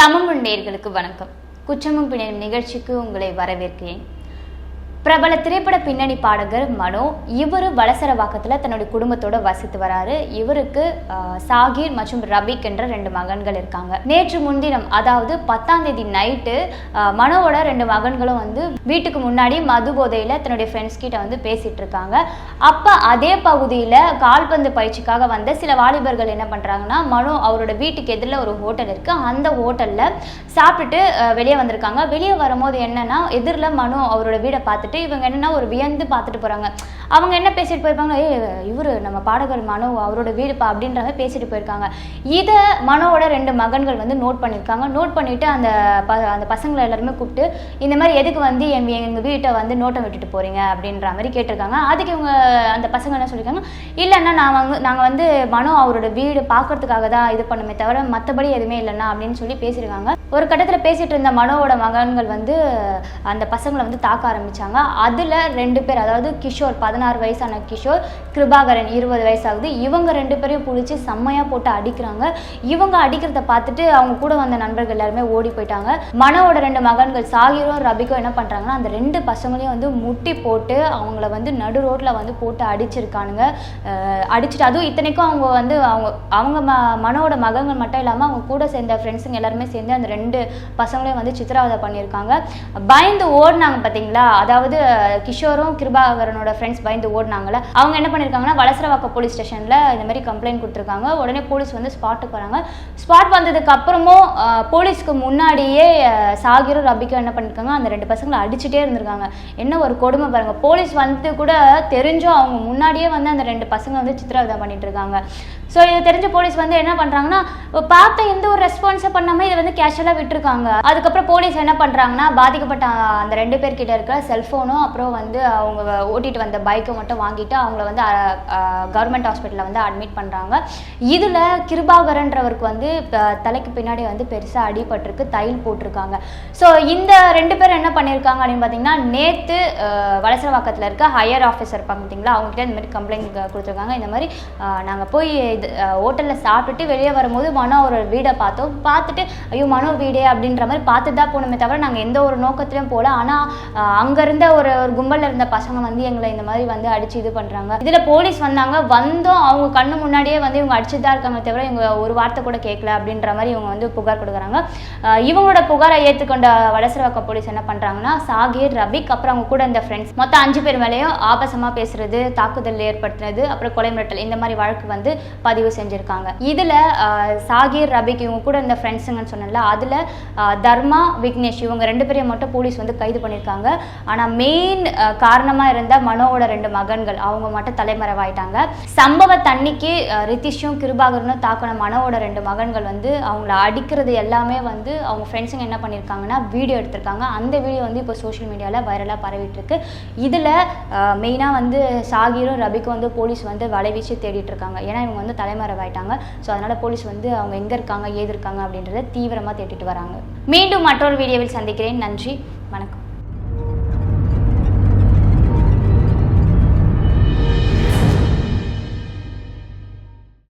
தமிழ் நேர்களுக்கு வணக்கம். குற்றமும் பிணையும் நிகழ்ச்சிக்கு உங்களை வரவேற்கிறேன். பிரபல திரைப்பட பின்னணி பாடகர் மனோ இவர் வலசரவாக்கத்தில் தன்னுடைய குடும்பத்தோட வசித்து வராரு. இவருக்கு சாகிர் மற்றும் ரபிக் என்ற ரெண்டு மகன்கள் இருக்காங்க. நேற்று முன்தினம் அதாவது பத்தாம் தேதி நைட்டு மனோவோட ரெண்டு மகன்களும் வந்து வீட்டுக்கு முன்னாடி மது போதையில் தன்னுடைய ஃப்ரெண்ட்ஸ் கிட்ட வந்து பேசிட்டு இருக்காங்க. அப்போ அதே பகுதியில் கால்பந்து பயிற்சிக்காக வந்த சில வாலிபர்கள் என்ன பண்ணுறாங்கன்னா மனோ அவரோட வீட்டுக்கு எதிரில் ஒரு ஹோட்டல் இருக்குது அந்த ஹோட்டலில் சாப்பிட்டுட்டு வெளியே வந்திருக்காங்க. வெளியே வரும்போது என்னன்னா எதிரில் மனோ அவரோட வீடை பார்த்துட்டு இவங்க என்னென்னா ஒரு வியந்து பார்த்துட்டு போகிறாங்க அவங்க என்ன பேசிட்டு போயிருப்பாங்க ஏ இவர் நம்ம பாடகர் மனோ அவரோட வீடுப்பா அப்படின்ற மாதிரி பேசிட்டு போயிருக்காங்க. இதை மனோவோட ரெண்டு மகன்கள் வந்து நோட் பண்ணியிருக்காங்க. நோட் பண்ணிட்டு அந்த ப அந்த பசங்களை எல்லாருமே கூப்பிட்டு இந்த மாதிரி எதுக்கு வந்து எங்க எங்கள் வீட்டை வந்து நோட்டம் விட்டுட்டு போறீங்க? அப்படின்ற மாதிரி கேட்டிருக்காங்க. அதுக்கு இவங்க அந்த பசங்க என்ன சொல்லியிருக்காங்க? இல்லைன்னா நான் வந்து நாங்கள் வந்து மனோ அவரோட வீடு பார்க்கறதுக்காக தான் இது பண்ணுமே தவிர மற்றபடி எதுவுமே இல்லைண்ணா அப்படின்னு சொல்லி பேசியிருக்காங்க. ஒரு கட்டத்தில் பேசிட்டு இருந்த மனோவோட மகன்கள் வந்து அந்த பசங்களை வந்து தாக்க ஆரம்பிச்சாங்க. அதில் ரெண்டு பேர் அதாவது கிஷோர் பதினாறு வயசான கிஷோர் கிருபாகரன் இருபது வயசாகுது. இவங்க ரெண்டு பேரையும் பிடிச்சி செம்மையாக போட்டு அடிக்கிறாங்க. இவங்க அடிக்கிறத பார்த்துட்டு அவங்க கூட வந்த நண்பர்கள் எல்லாருமே ஓடி போயிட்டாங்க. மனோட ரெண்டு மகன்கள் சாகிரும் ரபிக்கும் என்ன பண்ணுறாங்கன்னா அந்த ரெண்டு பசங்களையும் வந்து முட்டி போட்டு அவங்கள வந்து நடு ரோட்டில் வந்து போட்டு அடிச்சிருக்கானுங்க. அடிச்சுட்டு அதுவும் இத்தனைக்கும் அவங்க வந்து அவங்க அவங்க ம மனோட மகன்கள் மட்டும் இல்லாமல் அவங்க கூட சேர்ந்த ஃப்ரெண்ட்ஸுங்க எல்லாருமே சேர்ந்து அந்த ரெண்டு பசங்களையும் வந்து சித்திராவதை பண்ணியிருக்காங்க. பயந்து ஓடினாங்க பார்த்தீங்களா அதாவது கிஷோரும் கிருபாகரனோட ஃப்ரெண்ட்ஸ் பயந்து ஓடினாங்கள அவங்க என்ன பண்ணியிருக்காங்கன்னா வளசரவாக்க போலீஸ் ஸ்டேஷனில் இந்த மாதிரி கம்ப்ளைண்ட் கொடுத்துருக்காங்க. உடனே போலீஸ் வந்து ஸ்பாட்டுக்கு வராங்க. ஸ்பாட் வந்ததுக்கு அப்புறமும் போலீஸ்க்கு முன்னாடியே சாகிரும் ரபிக்கும் என்ன பண்ணியிருக்காங்க அந்த ரெண்டு பசங்களை அடிச்சுட்டே இருந்திருக்காங்க. என்ன ஒரு கொடுமை பாருங்க. போலீஸ் வந்து கூட தெரிஞ்சும் அவங்க முன்னாடியே வந்து அந்த ரெண்டு பசங்க வந்து சித்திரவதை பண்ணிட்டு இருக்காங்க. ஸோ இது தெரிஞ்ச போலீஸ் வந்து என்ன பண்ணுறாங்கன்னா பார்த்த எந்த ஒரு ரெஸ்பான்ஸும் பண்ணாமல் இதை வந்து கேஷுவலாக விட்டுருக்காங்க. அதுக்கப்புறம் போலீஸ் என்ன பண்ணுறாங்கன்னா பாதிக்கப்பட்ட அந்த ரெண்டு பேர்கிட்ட இருக்கிற செல்ஃபோனும் அப்புறம் வந்து அவங்க ஓட்டிட்டு வந்த பைக்கை மட்டும் வாங்கிட்டு அவங்கள வந்து கவர்மெண்ட் ஹாஸ்பிட்டலில் வந்து அட்மிட் பண்ணுறாங்க இதில் கிருபாகரன்றவருக்கு வந்து தலைக்கு பின்னாடி வந்து பெருசாக அடிபட்டிருக்கு தையல் போட்டிருக்காங்க. ஸோ இந்த ரெண்டு பேரும் என்ன பண்ணியிருக்காங்க அப்படின்னு பார்த்தீங்கன்னா நேற்று வலசரவாக்கத்தில் இருக்க ஹையர் ஆஃபீஸர் இருப்பாங்க பார்த்தீங்களா அவங்ககிட்ட இந்த மாதிரி கம்ப்ளைண்ட் கொடுத்துருக்காங்க. இந்த மாதிரி நாங்கள் போய் இது ஹோட்டலில் சாப்பிட்டுட்டு வெளியே வரும்போது மனோ ஒரு வீடை பார்த்தோம். பார்த்துட்டு ஐயோ மனோ வீடே அப்படின்ற மாதிரி பார்த்து தான் போனோமே தவிர நாங்கள் எந்த ஒரு நோக்கத்திலையும் போகல ஆனால் அங்கே இருந்த ஒரு ஒரு கும்பலில் இருந்த பசங்க வந்து எங்களை இந்த மாதிரி வந்து அடிச்சு இது பண்ணுறாங்க இதில் போலீஸ் வந்தாங்க. வந்தோம் அவங்க கண்ணு முன்னாடியே வந்து இவங்க அடிச்சு தான் இருக்காங்க தவிர இவங்க ஒரு வார்த்தை கூட கேட்கல அப்படின்ற மாதிரி இவங்க வந்து புகார் கொடுக்குறாங்க. இவங்களோட புகாரை ஏற்றுக்கொண்ட வடசரவாக்கம் போலீஸ் என்ன பண்ணுறாங்கன்னா சாகிர் ரபிக் அப்புறம் அவங்க கூட இந்த ஃப்ரெண்ட்ஸ் மொத்தம் அஞ்சு பேர் மேலேயும் ஆபாசமாக பேசுறது தாக்குதல் ஏற்படுத்தினது அப்புறம் கொலை மிரட்டல் இந்த மாதிரி வழக்கு வந்து பதிவு செஞ்சுருக்காங்க. இதில் சாகிர் ரபிக் இவங்க கூட இந்த ஃப்ரெண்ட்ஸுங்கன்னு சொன்னல அதில் தர்மா விக்னேஷ் இவங்க ரெண்டு பேரையும் மட்டும் போலீஸ் வந்து கைது பண்ணியிருக்காங்க ஆனால் மெயின் காரணமாக இருந்த மனோவோட ரெண்டு மகன்கள். அவங்க மட்டும் தலைமறைவாயிட்டாங்க. சம்பவத்தன்னைக்கு தண்ணிக்கு ரித்திஷும் கிருபாகரனும் தாக்கின மனவோட ரெண்டு மகன்கள் வந்து அவங்கள அடிக்கிறது எல்லாமே வந்து அவங்க ஃப்ரெண்ட்ஸுங்க என்ன பண்ணியிருக்காங்கன்னா வீடியோ எடுத்திருக்காங்க. அந்த வீடியோ வந்து இப்போ சோஷியல் மீடியாவில் வைரலாக பரவிட்டுருக்கு. இதில் மெயினாக வந்து சாகிரும் ரபிக்கும் வந்து போலீஸ் வந்து வலை வீச்சு தேடிட்டு இருக்காங்க ஏன்னா இவங்க வந்து தலைமறைவாயிட்டாங்க. ஸோ அதனால் போலீஸ் வந்து அவங்க எங்கே இருக்காங்க ஏது இருக்காங்க அப்படின்றத தீவிரமாக தேடிட்டு வராங்க. மீண்டும் மற்றொரு வீடியோவில் சந்திக்கிறேன். நன்றி. வணக்கம்.